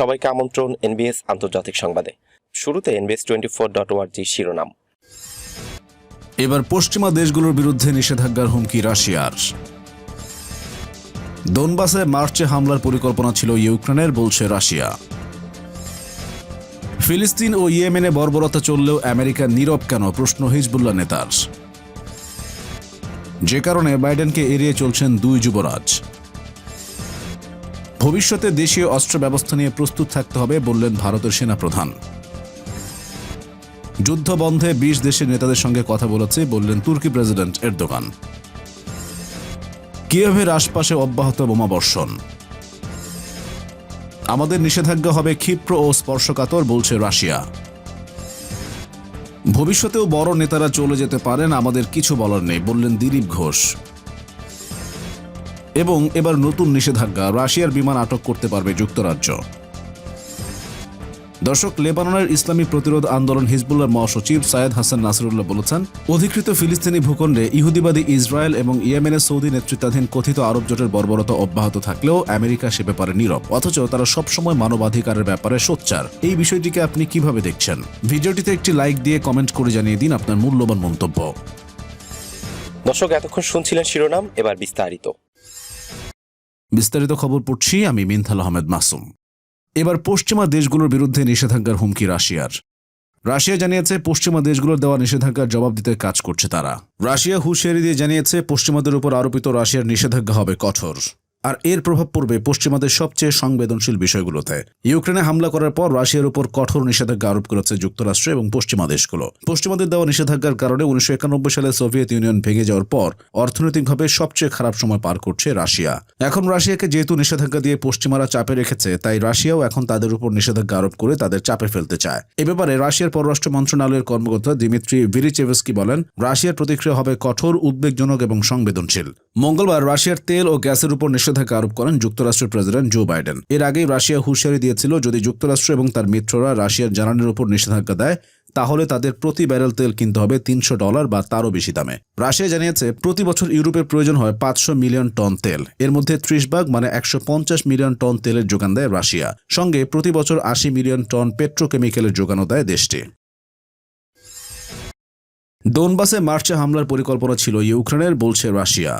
সবাইকে আমন্ত্রণ এনবিএস আন্তর্জাতিক সংবাদে। শুরুতে এনবিএস টোয়েন্টি ফোর ডট ওয়ার্জি শিরোনাম। এবার পশ্চিমা দেশগুলোর বিরুদ্ধে নিষেধাজ্ঞার হুমকি রাশিয়ার। দোনবাসে মার্চে হামলার পরিকল্পনা ছিল ইউক্রেনের, বলছে রাশিয়া। ফিলিস্তিন ও ইয়েমেনে বর্বরতা চললেও আমেরিকা নীরব কেন? প্রশ্ন হিজবুল্লাহ নেতার। যে কারণে বাইডেনকে এড়িয়ে চলছেন দুই যুবরাজ। ভবিষ্যতে দেশীয় অস্ত্র ব্যবস্থা নিয়ে প্রস্তুত থাকতে হবে বললেন ভারতের সেনাপ্রধান। যুদ্ধ বন্ধে বিশ দেশের নেতাদের সঙ্গে কথা বলেছে বললেন তুর্কি প্রেসিডেন্ট এরদোগান। কিয়েভের আশপাশে অব্যাহত বোমাবর্ষণ আমাদের নিষেধাজ্ঞা হবে ক্ষিপ্র ও স্পর্শকাতর, বলছে রাশিয়া। ভবিষ্যতেও বড় নেতারা চলে যেতে পারেন, আমাদের কিছু বলার নেই, বললেন দিলীপ ঘোষ। এবং এবার নতুন নিষেধাজ্ঞা, রাশিয়ার বিমান আটক করতে পারবে যুক্তরাজ্য। দর্শক, লেবাননের ইসলামী প্রতিরোধ আন্দোলন হিজবুল্লার মহাসচিব সায়েদ হাসান নাসরুল্লাহ বলেছেন, অধিকৃত ফিলিস্তিনি ভূখণ্ডে ইহুদিবাদী ইসরায়েল এবং ইয়েমেনের সৌদি নেতৃত্বাধীন কথিত আরব জোটের বর্বরতা অব্যাহত থাকলেও আমেরিকা সে ব্যাপারে নীরব, অথচ তারা সবসময় মানবাধিকারের ব্যাপারে সোচ্চার। এই বিষয়টিকে আপনি কীভাবে দেখছেন? ভিডিওটিতে একটি লাইক দিয়ে কমেন্ট করে জানিয়ে দিন আপনার মূল্যবান মন্তব্য। দর্শক, এতক্ষণ শুনছিলেন শিরোনাম, এবার বিস্তারিত। বিস্তারিত খবর পড়ছি আমি মিনথাল আহমেদ মাসুম। এবার পশ্চিমা দেশগুলোর বিরুদ্ধে নিষেধাজ্ঞার হুমকি রাশিয়ার। রাশিয়া জানিয়েছে পশ্চিমা দেশগুলোর দেওয়া নিষেধাজ্ঞার জবাব দিতে কাজ করছে তারা। রাশিয়া হুশিয়ারি দিয়ে জানিয়েছে পশ্চিমাদের উপর আরোপিত রাশিয়ার নিষেধাজ্ঞা হবে কঠোর। আর এর প্রভাব পড়বে পশ্চিমাদের সবচেয়ে সংবেদনশীল বিষয়গুলোতে। ইউক্রেনে হামলা করার পর রাশিয়ার উপর কঠোর নিষেধাজ্ঞা আরোপ করেছে যুক্তরাষ্ট্র এবং পশ্চিমা দেশগুলো। পশ্চিমাদের দেওয়া নিষেধাজ্ঞার কারণে উনিশশো একানব্বই সালে সোভিয়েত ইউনিয়ন ভেঙে যাওয়ার পর অর্থনৈতিকভাবে সবচেয়ে খারাপ সময় পার করছে রাশিয়া। এখন রাশিয়াকে যেহেতু নিষেধাজ্ঞা দিয়ে পশ্চিমারা চাপে রেখেছে, তাই রাশিয়াও এখন তাদের উপর নিষেধাজ্ঞা আরোপ করে তাদের চাপে ফেলতে চায়। এ ব্যাপারে রাশিয়ার পররাষ্ট্র মন্ত্রণালয়ের কর্মকর্তা দিমিত্রি ভিরিচেভস্কি বলেন, রাশিয়ার প্রতিক্রিয়া হবে কঠোর, উদ্বেগজনক এবং সংবেদনশীল। মঙ্গলবার রাশিয়ার তেল ও গ্যাসের উপর নিষেধাজ্ঞা আরোপ করেন যুক্তরাষ্ট্রের প্রেসিডেন্ট জো বাইডেন। এর আগেই রাশিয়া হুঁশিয়ারি দিয়েছিল, যদি যুক্তরাষ্ট্র এবং তার মিত্ররা রাশিয়ার জ্বালানির উপর নিষেধাজ্ঞা দেয়, তাহলে তাদের প্রতি ব্যারেল তেল কিনতে হবে তিনশো ডলার বা তারও বেশি দামে। রাশিয়া জানিয়েছে, প্রতি বছর ইউরোপের প্রয়োজন হয় পাঁচশো মিলিয়ন টন তেল। এর মধ্যে ত্রিশ ভাগ মানে একশো পঞ্চাশ মিলিয়ন টন তেলের যোগান দেয় রাশিয়া। সঙ্গে প্রতি বছর আশি মিলিয়ন টন পেট্রোকেমিক্যালের যোগানও দেয় দেশটি। ডোনবাসে মার্চে হামলার পরিকল্পনা ছিল ইউক্রেনের, বলছে রাশিয়া।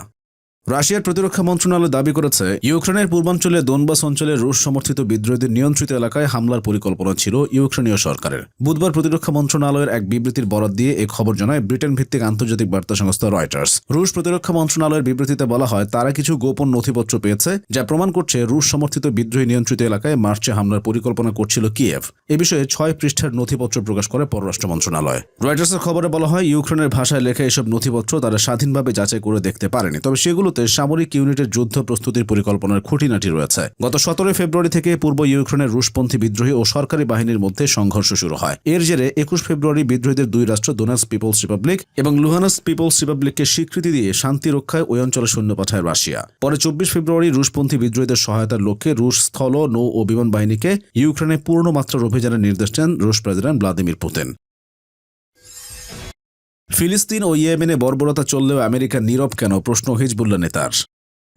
রাশিয়ার প্রতিরক্ষা মন্ত্রণালয় দাবি করেছে, ইউক্রেনের পূর্বাঞ্চলে দোনবাস অঞ্চলে রুশ সমর্থিত বিদ্রোহীদের নিয়ন্ত্রিত এলাকায় হামলার পরিকল্পনা ছিল ইউক্রেনীয় সরকারের। বুধবার প্রতিরক্ষা মন্ত্রণালয়ের এক বিবৃতির বরাদ দিয়ে এ খবর জানায় ব্রিটেন ভিত্তিক আন্তর্জাতিক বার্তা সংস্থা রয়টার্স। রুশ প্রতিরক্ষা মন্ত্রণালয়ের বিবৃতিতে বলা হয়, তারা কিছু গোপন নথিপত্র পেয়েছে, যা প্রমাণ করছে রুশ সমর্থিত বিদ্রোহী নিয়ন্ত্রিত এলাকায় মার্চে হামলার পরিকল্পনা করছিল কিয়েভ। এ বিষয়ে ছয় পৃষ্ঠার নথিপত্র প্রকাশ করে পররাষ্ট্র মন্ত্রণালয়। রয়টার্সের খবরে বলা হয়, ইউক্রেনের ভাষায় লেখা এসব নথিপত্র তারা স্বাধীনভাবে যাচাই করে দেখতে পারেনি, তবে সেগুলোতে সামরিক ইউনিটের যুদ্ধ প্রস্তুতির পরিকল্পনার খুঁটিনাটি রয়েছে। গত সতেরোই ফেব্রুয়ারি থেকে পূর্ব ইউক্রেনের রুশপন্থী বিদ্রোহী ও সরকারি বাহিনীর মধ্যে সংঘর্ষ শুরু হয়। এর জেরে একুশ ফেব্রুয়ারি বিদ্রোহীদের দুই রাষ্ট্র ডোনাস পিপলস রিপাবলিক এবং লুহানাস পিপলস রিপাবলিককে স্বীকৃতি দিয়ে শান্তি রক্ষায় ওই অঞ্চলে সৈন্য পাঠায় রাশিয়া। পরে চব্বিশ ফেব্রুয়ারি রুশপন্থী বিদ্রোহীদের সহায়তার লক্ষ্যে রুশ স্থল, নৌ ও বিমান বাহিনীকে ইউক্রেনে পূর্ণ মাত্রার অভিযানের নির্দেশ দেন রুশ প্রেসিডেন্ট ভ্লাদিমির পুতিন। ফিলিস্তিন ও ইয়েমেনে বর্বরতা চললেও আমেরিকা নীরব কেন? প্রশ্ন হিজবুল্লা নেতার।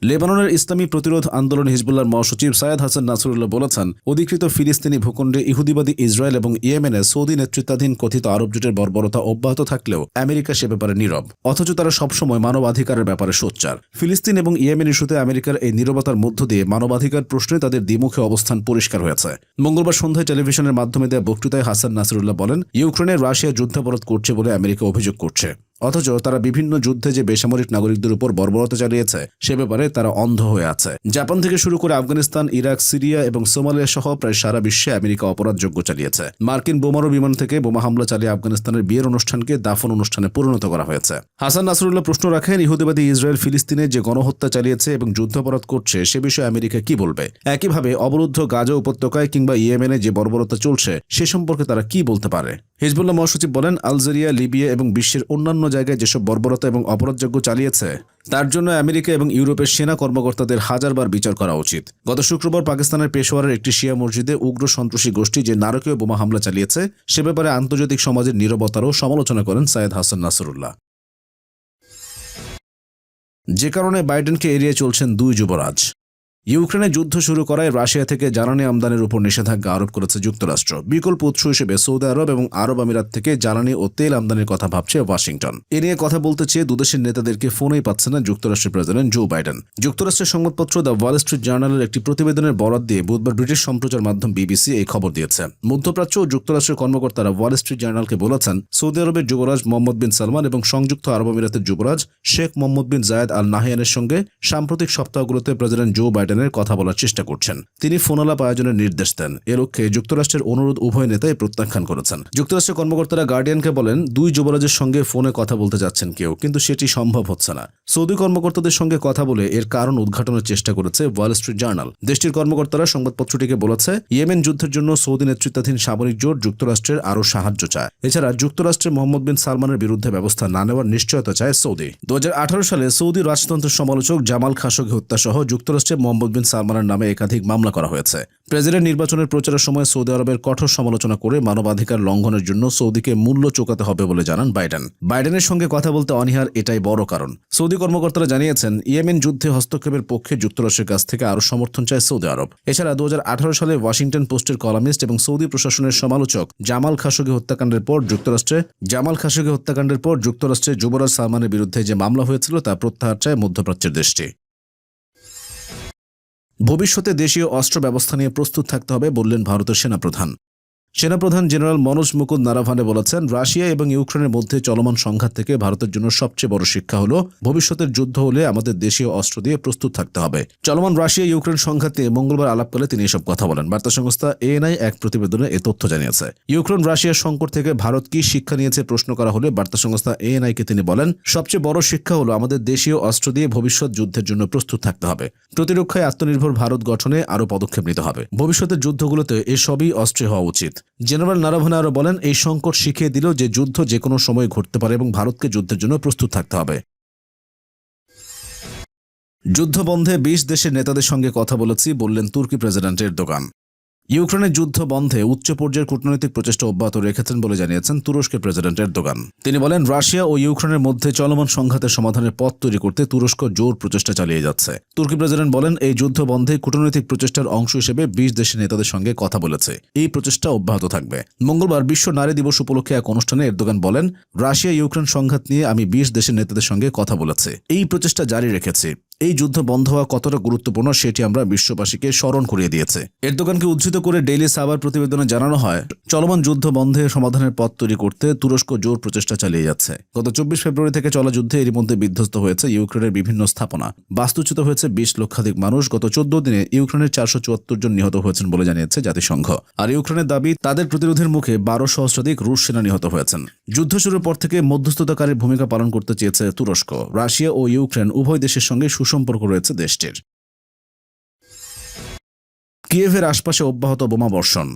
লেবাননের ইসলামী প্রতিরোধ আন্দোলন হিজবুল্লার মহাসচিব সায়েদ হাসান নাসরুল্লাহ বলেছেন, অধিকৃত ফিলিস্তিনি ভূখণ্ডে ইহুদিবাদী ইসরায়েল এবং ইয়েমেনে সৌদি নেতৃত্বাধীন কথিত আরব জোটের বর্বরতা অব্যাহত থাকলেও আমেরিকা সে ব্যাপারে নীরব। অথচ তারা সবসময় মানবাধিকারের ব্যাপারে সোচ্চার। ফিলিস্তিন এবং ইয়েমেন ইস্যুতে আমেরিকার এই নীরবতার মধ্য দিয়ে মানবাধিকার প্রশ্নে তাদের দ্বিমুখী অবস্থান পরিষ্কার হয়েছে। মঙ্গলবার সন্ধ্যায় টেলিভিশনের মাধ্যমে দেওয়া বক্তৃতায় হাসান নাসরুল্লাহ বলেন, ইউক্রেনে রাশিয়া যুদ্ধাপরাধ করছে বলে আমেরিকা অভিযোগ করছে। অথচ তারা বিভিন্ন যুদ্ধে যে বেসামরিক নাগরিকদের উপর বর্বরতা চালিয়েছে, সে ব্যাপারে তারা অন্ধ হয়ে আছে। জাপান থেকে শুরু করে আফগানিস্তান, ইরাক, সিরিয়া এবং সোমালিয়া সহ প্রায় সারা বিশ্বে আমেরিকা অপরাধযোগ্য চালিয়েছে। মার্কিন বোমারু বিমান থেকে বোমা হামলা চালিয়ে আফগানিস্তানের বিয়ের অনুষ্ঠানকে দাফন অনুষ্ঠানে পরিণত করা হয়েছে। হাসান নাসরুল্লাহ প্রশ্ন রাখেন, ইহুদিবাদী ইসরায়েল ফিলিস্তিনে যে গণহত্যা চালিয়েছে এবং যুদ্ধাপরাধ করছে, সে বিষয়ে আমেরিকা কি বলবে? একইভাবে অবরুদ্ধ গাজা উপত্যকায় কিংবা ইয়েমেনে যে বর্বরতা চলছে, সে সম্পর্কে তারা কি বলতে পারে? হিজবুল্লাহ মহাসচিব বলেন, আলজেরিয়া, লিবিয়া এবং বিশ্বের অন্যান্য জায়গায় যেসব বর্বরতা এবং অপরাধযোগ্য চালিয়েছে, তার জন্য আমেরিকা এবং ইউরোপের সেনা কর্মকর্তাদের হাজারবার বিচার করা উচিত। গত শুক্রবার পাকিস্তানের পেশোয়ারের একটি শিয়া মসজিদে উগ্র সন্ত্রাসী গোষ্ঠী যে নারকীয় বোমা হামলা চালিয়েছে, সে ব্যাপারে আন্তর্জাতিক সমাজের নীরবতারও সমালোচনা করেন সায়েদ হাসান নাসরুল্লাহ। যে কারণে বাইডেনকে এড়িয়ে চলছেন দুই যুবরাজ। ইউক্রেনে যুদ্ধ শুরু করায় রাশিয়া থেকে জ্বালানি আমদানির উপর নিষেধাজ্ঞা আরোপ করেছে যুক্তরাষ্ট্র। বিকল্প উৎস হিসেবে সৌদি আরব এবং আরব আমিরাত থেকে জ্বালানি ও তেল আমদানির কথা ভাবছে ওয়াশিংটন। এ নিয়ে কথা বলতে চেয়ে দুদেশের নেতাদেরকে ফোনেই পাচ্ছে না যুক্তরাষ্ট্রের প্রেসিডেন্ট জো বাইডেন। যুক্তরাষ্ট্রের সংবাদপত্র দ্য ওয়াল স্ট্রিট জার্নালের একটি প্রতিবেদনের বরাত দিয়ে বুধবার ব্রিটিশ সম্প্রচার মাধ্যম বিবিসি এই খবর দিয়েছে। মধ্যপ্রাচ্য ও যুক্তরাষ্ট্রের কর্মকর্তারা ওয়াল স্ট্রিট জার্নালকে বলেছেন, সৌদি আরবের যুবরাজ মোহাম্মদ বিন সালমান এবং সংযুক্ত আরব আমিরাতের যুবরাজ শেখ মোহাম্মদ বিন জায়েদ আল নাহিয়ানের সঙ্গে সাম্প্রতিক সপ্তাহগুলোতে প্রেসিডেন্ট জো বাইডেনের কথা বলার চেষ্টা করছেন। তিনি ফোনালাপ আয়োজনের নির্দেশ দেন। এ লক্ষ্যে যুক্তরাষ্ট্রের অনুরোধ উভয় নেতাই প্রত্যাখ্যান করেছেন। যুক্তরাষ্ট্রের কর্মকর্তারা গার্ডিয়ানকে বলেন, দুই যুবরাজের সঙ্গে ফোনে কথা বলতে যাচ্ছেন কেউ, কিন্তু সেটি সম্ভব হচ্ছে না। সৌদি কর্মকর্তাদের সঙ্গে কথা বলে এর কারণ উদ্ঘাটনের চেষ্টা করেছে ওয়াল স্ট্রিট জার্নাল। দেশটির কর্মকর্তারা সংবাদপত্রটিকে বলেছে, ইয়েমেন যুদ্ধের জন্য সৌদি নেতৃত্বাধীন সামরিক জোট যুক্তরাষ্ট্রের আরও সাহায্য চায়। এছাড়া যুক্তরাষ্ট্রের মোহাম্মদ বিন সালমানের বিরুদ্ধে ব্যবস্থা না নেওয়ার নিশ্চয়তা চায় সৌদি। দু হাজার আঠারো সালে সৌদি রাজতন্ত্রের সমালোচক জামাল খাশোগি হত্যা সহ যুক্তরাষ্ট্রে মোহাম্মদ বিন সালমানের নামে একাধিক মামলা করা হয়েছে। প্রেসিডেন্ট নির্বাচনের প্রচারের সময় সৌদি আরবের কঠোর সমালোচনা করে মানবাধিকার লঙ্ঘনের জন্য সৌদিকে মূল্য চোকাতে হবে বলে জানান বাইডেন। বাইডেনের সঙ্গে কথা বলতে অনীহার এটাই বড় কারণ। সৌদি কর্মকর্তারা জানিয়েছেন, ইয়েমেন যুদ্ধে হস্তক্ষেপের পক্ষে যুক্তরাষ্ট্রের কাছ থেকে আরও সমর্থন চায় সৌদি আরব। এছাড়া দু হাজার আঠারো সালে ওয়াশিংটন পোস্টের কলামিস্ট এবং সৌদি প্রশাসনের সমালোচক জামাল খাশোগি হত্যাকাণ্ডের পর যুক্তরাষ্ট্রে জামাল খাশোগি হত্যাকাণ্ডের পর যুক্তরাষ্ট্রে যুবরাজ সালমানের বিরুদ্ধে যে মামলা হয়েছিল তা প্রত্যাহার চায় মধ্যপ্রাচ্যের দেশটি। ভবিষ্যতে দেশীয় অস্ত্র ব্যবস্থা নিয়ে প্রস্তুত থাকতে হবে বললেন ভারতের সেনাপ্রধান। সেনাপ্রধান জেনারেল মনোজ মুকুদ নারাভানে বলেছেন, রাশিয়া এবং ইউক্রেনের মধ্যে চলমান সংঘাত থেকে ভারতের জন্য সবচেয়ে বড় শিক্ষা হল, ভবিষ্যতের যুদ্ধ হলে আমাদের দেশীয় অস্ত্র দিয়ে প্রস্তুত থাকতে হবে। চলমান রাশিয়া ইউক্রেন সংঘাত নিয়ে মঙ্গলবার আলাপকালে তিনি এসব কথা বলেন। বার্তা সংস্থা এএনআই এক প্রতিবেদনে এ তথ্য জানিয়েছে। ইউক্রেন রাশিয়ার সংকট থেকে ভারত কি শিক্ষা নিয়েছে প্রশ্ন করা হলে বার্তা সংস্থা এএনআইকে তিনি বলেন, সবচেয়ে বড় শিক্ষা হলো আমাদের দেশীয় অস্ত্র দিয়ে ভবিষ্যৎ যুদ্ধের জন্য প্রস্তুত থাকতে হবে। প্রতিরক্ষায় আত্মনির্ভর ভারত গঠনে আরও পদক্ষেপ নিতে হবে। ভবিষ্যতের যুদ্ধগুলোতে এসবই অস্ত্রে হওয়া উচিত। জেনারেল নারাভানা আরও বলেন, এই সংকট শিখিয়ে দিল যে যুদ্ধ যে কোনো সময় ঘটতে পারে এবং ভারতকে যুদ্ধের জন্য প্রস্তুত থাকতে হবে। যুদ্ধ বন্ধে বিশ দেশের নেতাদের সঙ্গে কথা বলেছি, বললেন তুর্কি প্রেসিডেন্টের দোকান। ইউক্রেনের যুদ্ধ বন্ধে উচ্চ পর্যায়ের কূটনৈতিক প্রচেষ্টা অব্যাহত রেখেছেন বলে জানিয়েছেন তুরস্কের প্রেসিডেন্টের দোকান তিনি বলেন, রাশিয়া ও ইউক্রেনের মধ্যে চলমান সংঘাতের সমাধানের পথ তৈরি করতে তুরস্ক জোর প্রচেষ্টা চালিয়ে যাচ্ছে। তুর্কি প্রেসিডেন্ট বলেন, এই যুদ্ধ বন্ধে কূটনৈতিক প্রচেষ্টার অংশ হিসেবে বিশ দেশের নেতাদের সঙ্গে কথা বলেছে। এই প্রচেষ্টা অব্যাহত থাকবে। মঙ্গলবার বিশ্ব নারী দিবস উপলক্ষে এক অনুষ্ঠানে এরদোগান বলেন রাশিয়া ইউক্রেন সংঘাত নিয়ে আমি বিশ দেশের নেতাদের সঙ্গে কথা বলেছি। এই প্রচেষ্টা জারি রেখেছি। এই যুদ্ধ বন্ধ হওয়া কতটা গুরুত্বপূর্ণ সেটি আমরা বিশ্ববাসীকে স্মরণ করিয়ে দিয়েছে। এরদোগানকে উদ্ধৃত করে ডেইলি সাবার প্রতিবেদনে জানানো হয়, চলমান যুদ্ধ বন্ধে সমাধানের পথ তৈরি করতে তুরস্ক জোর প্রচেষ্টা চালিয়ে যাচ্ছে। গত চব্বিশ ফেব্রুয়ারি থেকে চলা যুদ্ধে এরই মধ্যে বিধ্বস্ত হয়েছে ইউক্রেনের বিভিন্ন স্থাপনা। বাস্তুচ্যুত হয়েছে বিশ লক্ষাধিক মানুষ। গত চোদ্দ দিনে ইউক্রেনের চারশো চুয়াত্তর জন নিহত হয়েছেন বলে জানিয়েছে জাতিসংঘ। আর ইউক্রেনের দাবি, তাদের প্রতিরোধের মুখে বারো সহস্রাধিক রুশ সেনা নিহত হয়েছেন। যুদ্ধ শুরুর পর থেকে মধ্যস্থতাকারীর ভূমিকা পালন করতে চেয়েছে তুরস্ক। রাশিয়া ও ইউক্রেন উভয় দেশের সঙ্গে সুসম্পর্ক রয়েছে দেশটির। কিয়েভের আশপাশে অব্যাহত বোমা বর্ষণ।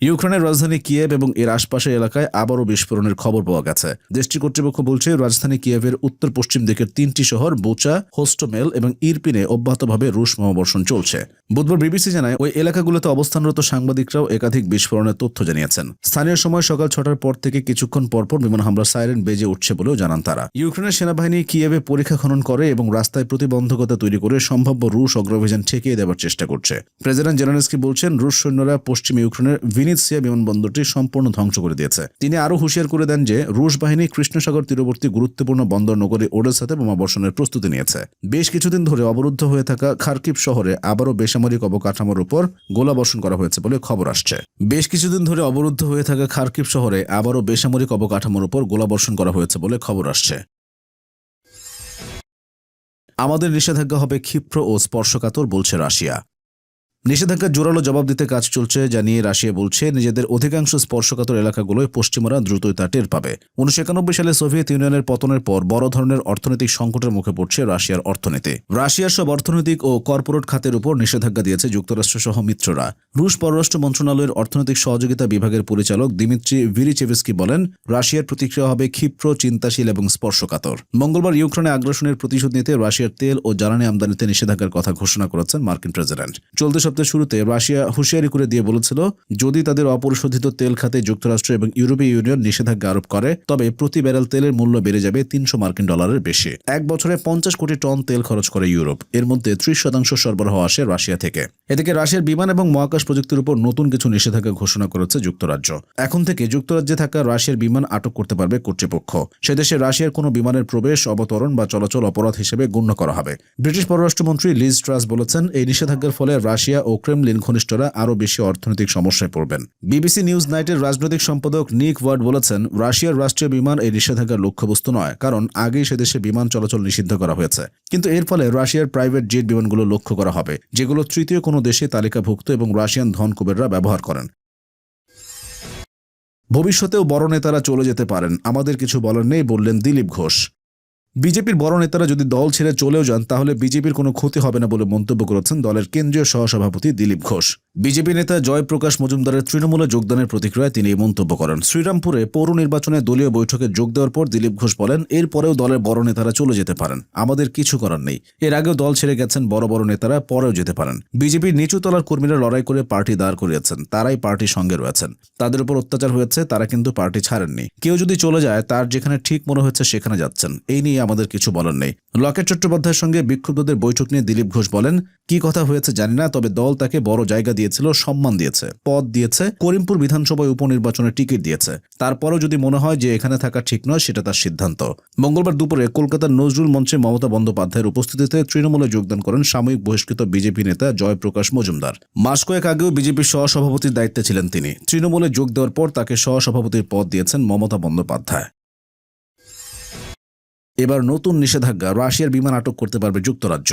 ইউক্রেনের রাজধানী কিয়েভ এবং এর আশপাশের এলাকায় আবারও বিস্ফোরণের খবর পাওয়া গেছে। দেশটির কর্তৃপক্ষ বলছে, রাজধানী কিয়েভের উত্তর পশ্চিম দিকের তিনটি শহর বোচা, হোস্টোমেল এবং ইরপিনে অব্যাহতভাবে রুশ বোমাবর্ষণ চলছে। বুধবার বিবিসি জানায়, ওই এলাকাগুলোতে অবস্থানরত সাংবাদিকরাও একাধিক বিস্ফোরণের তথ্য জানিয়েছেন। স্থানীয় সময় সকাল ছটার পর থেকে কিছুক্ষণ পরপর বিমান হামলা সাইরেন বেজে উঠছে বলেও জানান তারা। ইউক্রেনের সেনাবাহিনী কিয়েভে পরীক্ষা খনন করে এবং রাস্তায় প্রতিবন্ধকতা তৈরি করে সম্ভাব্য রুশ অগ্রভিযান ঠেকিয়ে দেওয়ার চেষ্টা করছে। প্রেসিডেন্ট জেলেনস্কি বলছেন, রুশ সৈন্যরা পশ্চিম ইউক্রেনের ভিনিৎসিয়া বিমানবন্দরটি সম্পূর্ণ ধ্বংস করে দিয়েছে। তিনি আরও হুঁশিয়ার করে দেন যে, রুশ বাহিনী কৃষ্ণসাগর তীরবর্তী গুরুত্বপূর্ণ বন্দর নগরী ওডেসাতে বোমা বর্ষণের প্রস্তুতি নিয়েছে। বেশ কিছুদিন ধরে অবরুদ্ধ হয়ে থাকা খার্কিব শহরে আবারও বেসামরিক অবকাঠামোর উপর গোলা বর্ষণ করা হয়েছে বলে খবর আসছে। বেশ কিছুদিন ধরে অবরুদ্ধ হয়ে থাকা খার্কিব শহরে আবারও বেসামরিক অবকাঠামোর উপর গোলা বর্ষণ করা হয়েছে বলে খবর আসছে। আমাদের নিষেধাজ্ঞা হবে ক্ষিপ্র ও স্পর্শকাতর, বলছে রাশিয়া। নিষেধাজ্ঞার জোরালো জবাব দিতে কাজ চলছে জানিয়ে রাশিয়া বলছে, নিজেদের অধিকাংশ স্পর্শকাতর এলাকাগুলোয় পশ্চিমারা দ্রুতই তা টের পাবে। উনিশশো একানব্বই সালে সোভিয়েত ইউনিয়নের পতনের পর বড় ধরনের অর্থনৈতিক সংকটের মুখে পড়ছে রাশিয়ার অর্থনীতি। রাশিয়ার সব অর্থনৈতিক ও কর্পোরেট খাতের উপর নিষেধাজ্ঞা দিয়েছে যুক্তরাষ্ট্র সহ মিত্ররা। রুশ পররাষ্ট্র মন্ত্রণালয়ের অর্থনৈতিক সহযোগিতা বিভাগের পরিচালক দিমিত্রি ভিরিচেভিস্কি বলেন, রাশিয়ার প্রতিক্রিয়া হবে ক্ষিপ্র, চিন্তাশীল এবং স্পর্শকাতর। মঙ্গলবার ইউক্রেনে আগ্রাসনের প্রতিশোধ নিতে রাশিয়ার তেল ও জ্বালানি আমদানিতে নিষেধাজ্ঞার কথা ঘোষণা করেছেন মার্কিন প্রেসিডেন্ট। চলতি সপ্তাহের শুরুতে রাশিয়া হুঁশিয়ারি করে দিয়ে বলেছিল, যদি তাদের অপরিশোধিত তেল খাতে যুক্তরাষ্ট্র এবং ইউরোপীয় ইউনিয়ন নিষেধাজ্ঞা আরোপ করে, তবে প্রতি ব্যারেল তেলের মূল্য বেড়ে যাবে তিনশো মার্কিন ডলারের বেশি। এক বছরে পঞ্চাশ কোটি টন তেল খরচ করে ইউরোপ। এর মধ্যে ত্রিশ শতাংশ সরবরাহ আসে রাশিয়া থেকে। এদিকে রাশিয়ার বিমান এবং মহাকাশ প্রযুক্তির উপর নতুন কিছু নিষেধাজ্ঞা ঘোষণা করেছে যুক্তরাজ্য। এখন থেকে যুক্তরাজ্যে থাকা রাশিয়ার বিমান আটক করতে পারবে কর্তৃপক্ষ। সে দেশে রাশিয়ার কোনো বিমানের প্রবেশ, অবতরণ বা চলাচল অপরাধ হিসেবে গণ্য করা হবে। ব্রিটিশ পররাষ্ট্রমন্ত্রী লিজ ট্রাস বলেছেন, এই নিষেধাজ্ঞার ফলে রাশিয়া ও ক্রেমলিন ঘনিষ্ঠরা আরও বেশি অর্থনৈতিক সমস্যায় পড়বেন। বিবিসি নিউজ নাইটের রাজনৈতিক সম্পাদক নিক ওয়ার্ড বলেছেন, রাশিয়ার রাষ্ট্রীয় বিমান এই নিষেধাজ্ঞার লক্ষ্যবস্তু নয়, কারণ আগেই সে দেশে বিমান চলাচল নিষিদ্ধ করা হয়েছে। কিন্তু এর ফলে রাশিয়ার প্রাইভেট জেট বিমানগুলো লক্ষ্য করা হবে, যেগুলো তৃতীয় কোনো দেশে তালিকাভুক্ত এবং রাশিয়ান ধন কুবেররা ব্যবহার করেন। ভবিষ্যতেও বড় নেতারা চলে যেতে পারেন, আমাদের কিছু বলার নেই বললেন দিলীপ ঘোষ। বিজেপির বড় নেতারা যদি দল ছেড়ে চলেও যান, তাহলে বিজেপির কোনো ক্ষতি হবে না বলে মন্তব্য করেছেন দলের কেন্দ্রীয় সহসভাপতি দিলীপ ঘোষ। বিজেপি নেতা জয়প্রকাশ মজুমদারের তৃণমূলে যোগদানের প্রতিক্রিয়ায় তিনি এই মন্তব্য করেন। শ্রীরামপুরে পৌর নির্বাচনে দলীয় বৈঠকে যোগ দেওয়ার পর দিলীপ ঘোষ বলেন, এরপরেও দলের বড় নেতারা চলে যেতে পারেন। আমাদের কিছু করার নেই। এর আগেও দল ছেড়ে গেছেন বড় বড় নেতারা, পরেও যেতে পারেন। বিজেপির নিচু তলার কর্মীরা লড়াই করে পার্টি দাঁড় করিয়েছেন। তারাই পার্টির সঙ্গে রয়েছেন। তাদের উপর অত্যাচার হয়েছে, তারা কিন্তু পার্টি ছাড়েননি। কেউ যদি চলে যায়, তার যেখানে ঠিক মনে হচ্ছে সেখানে যাচ্ছেন। এই নিয়ে আমাদের কিছু বলার নেই। লকেট চট্টোপাধ্যায়ের সঙ্গে বিক্ষুব্ধদের বৈঠক নিয়ে দিলীপ ঘোষ বলেন, কি কথা হয়েছে জানি না, তবে দল তাকে বড় জায়গা দিয়েছিল, সম্মান দিয়েছে, পদ দিয়েছে, করিমপুর বিধানসভায় উপনির্বাচনে টিকিট দিয়েছে। তারপরেও যদি মনে হয় যে এখানে থাকা ঠিক নয়, সেটা তার সিদ্ধান্ত। মঙ্গলবার দুপুরে কলকাতার নজরুল মঞ্চে মমতা বন্দ্যোপাধ্যায়ের উপস্থিতিতে তৃণমূলে যোগদান করেন সাময়িক বহিষ্কৃত বিজেপি নেতা জয়প্রকাশ মজুমদার। মাস কয়েক আগেও বিজেপির সহসভাপতির দায়িত্বে ছিলেন তিনি। তৃণমূলে যোগ দেওয়ার পর তাকে সহসভাপতির পদ দিয়েছেন মমতা বন্দ্যোপাধ্যায়। এবার নতুন নিষেধাজ্ঞা, রাশিয়ার বিমান আটক করতে পারবে যুক্তরাজ্য।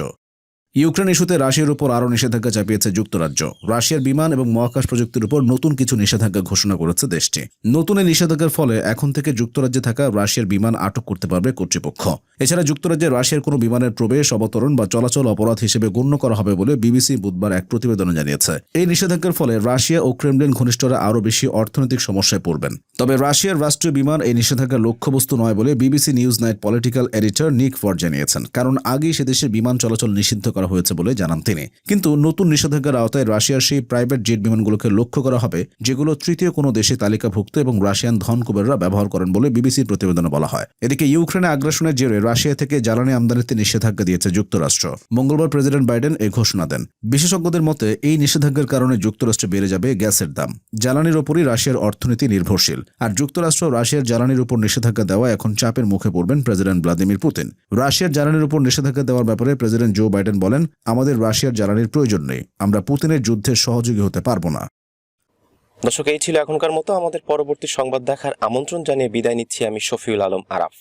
ইউক্রেন ইস্যুতে রাশিয়ার উপর আরও নিষেধাজ্ঞা চাপিয়েছে যুক্তরাজ্য। রাশিয়ার বিমান এবং মহাকাশ প্রযুক্তির উপর নতুন কিছু নিষেধাজ্ঞা ঘোষণা করেছে দেশটি। নতুন এই নিষেধাজ্ঞার ফলে এখন থেকে যুক্তরাজ্যে থাকা রাশিয়ার বিমান আটক করতে পারবে কর্তৃপক্ষ। এছাড়া যুক্তরাজ্যে রাশিয়ার কোনো বিমানের প্রবেশ, অবতরণ বা চলাচল অপরাধ হিসেবে গণ্য করা হবে বলে বিবিসি বুধবার এক প্রতিবেদনে জানিয়েছে। এই নিষেধাজ্ঞার ফলে রাশিয়া ও ক্রেমলিন ঘনিষ্ঠরা আরও বেশি অর্থনৈতিক সমস্যায় পড়বেন। তবে রাশিয়ার রাষ্ট্রীয় বিমান এই নিষেধাজ্ঞার লক্ষ্যবস্তু নয় বলে BBC Newsnight political editor Nick for জানিয়েছেন। কারণ আগেই সে দেশে বিমান চলাচল নিষিদ্ধ করা হয়েছে বলে জানান তিনি। কিন্তু নতুন নিষেধাজ্ঞার আওতায় রাশিয়ার সেই প্রাইভেট জেট বিমানগুলোকে লক্ষ্য করা হবে, যেগুলো তৃতীয় কোনো দেশে তালিকাভুক্ত এবং রাশিয়ান ধন কুবেররা ব্যবহার করেন বলে বিবিসির প্রতিবেদনে বলা হয়। এদিকে ইউক্রেনে আগ্রাসনের জেরে রাশিয়া থেকে জ্বালানি আমদানিতে নিষেধাজ্ঞা দিয়েছে যুক্তরাষ্ট্র। মঙ্গলবার প্রেসিডেন্ট বাইডেন এই ঘোষণা দেন। বিশেষজ্ঞদের মতে, এই নিষেধাজ্ঞার কারণে যুক্তরাষ্ট্রে বেড়ে যাবে গ্যাসের দাম। জ্বালানির ওপরই রাশিয়ার অর্থনীতি নির্ভরশীল। আর যুক্তরাষ্ট্র রাশিয়ার জ্বালানির উপর নিষেধাজ্ঞা দেওয়া এখন চাপের মুখে পড়বেন প্রেসিডেন্ট ভ্লাদিমির পুতিন। রাশিয়ার জ্বালানির উপর নিষেধাজ্ঞা দেওয়ার ব্যাপারে প্রেসিডেন্ট জো বাইডেন বলেন, আমাদের রাশিয়ার জ্বালানির প্রয়োজন নেই, আমরা পুতিনের যুদ্ধের সহযোগী হতে পারব না। দর্শক, এই ছিল এখনকার মতো। আমাদের পরবর্তী সংবাদ দেখার আমন্ত্রণ জানিয়ে বিদায় নিচ্ছি আমি শফিউল আলম আরাফ।